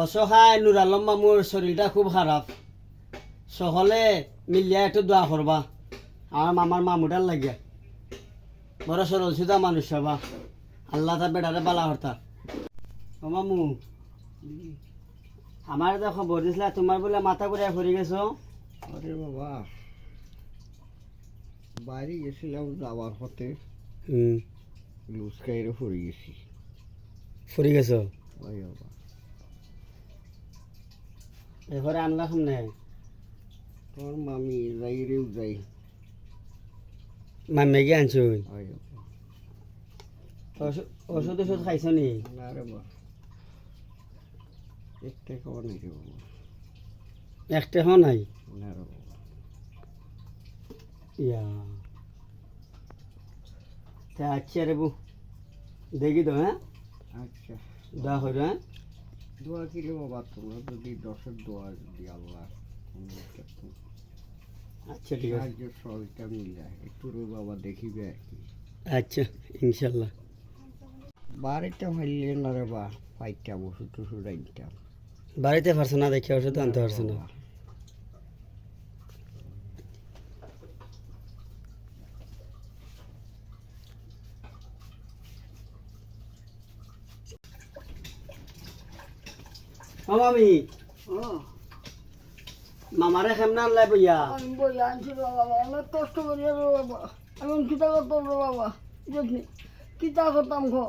অসহায় নুর আলম মামুর শরীরটা খুব খারাপ সকলে মিলিয়া একটু দোয়া করবা আমার মামার মামুটার লাগিয়া বড় সরল সুদা মানুষ হবা আল্লাহ তার বেটারে বালা হরতা ও মামু। আমার তো খবর দিছিলা তোমার বলে মাথা ঘুরে ফুরি গেছো? আরে বাবা। বাইরে গেছিলাম যাওয়ার পথে হুম লুচকাইরে পড়ে গেছি। ফুরি গেছো? ওই বাবা। এরপরে আনলা সামনে তোর মামি যাইরেও যাই। মামে গিয়ে আনছো? ওষুধ ওষুধ ওষুধ নি? একটা খাওয়া নাই একটা হো নাই? না ইয়া। তা আচ্ছা রে বু দেখি তো হ্যাঁ? আচ্ছা। দোয়া করো হ্যাঁ? দোয়া কি রে বাবা তোমরা যদি দশের দোয়া যদি আল্লাহ। আচ্ছা ঠিক আছে। সহযোগিতা মিলে একটু রে বাবা দেখিবে আর কি। আচ্ছা ইনশাল্লাহ। বাড়িতে হইলে না রে বা পাইতাম ওষুধ টষুধ আনতাম। বাড়িতে পারছ না দেখে ওষুধ আনতে পারছ না? বাবা। ও মামি মামারে কেমন আনলাই বইয়া। আমি বই আনছি বাবা অনেক কষ্ট করি রে বাবা। এখন কিতা করতাম বাবা? দেখি কিতা করতাম খো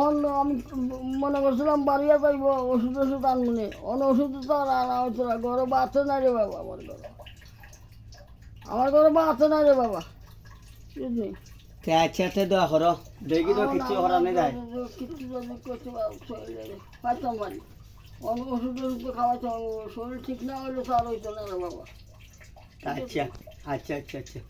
অন আমি মনে করছিলাম বাড়িয়া যাইব ওষুধ ওষুধ আনমনি অন ওষুধ তো আর আনা হচ্ছে না ঘরে বাঁচে না রে বাবা আমার ঘরে। আমার ঘরে বাঁচে না রে বাবা। বুঝলি তে আচ্ছা তে দোয়া করো দেখি তো কিচ্ছু করা নেই। যায় যদি করতে পারতাম পারি অনেক ওষুধ ওষুধ খাওয়াতে শরীর ঠিক না হলে তো আর হইতো না বাবা। আচ্ছা আচ্ছা আচ্ছা আচ্ছা।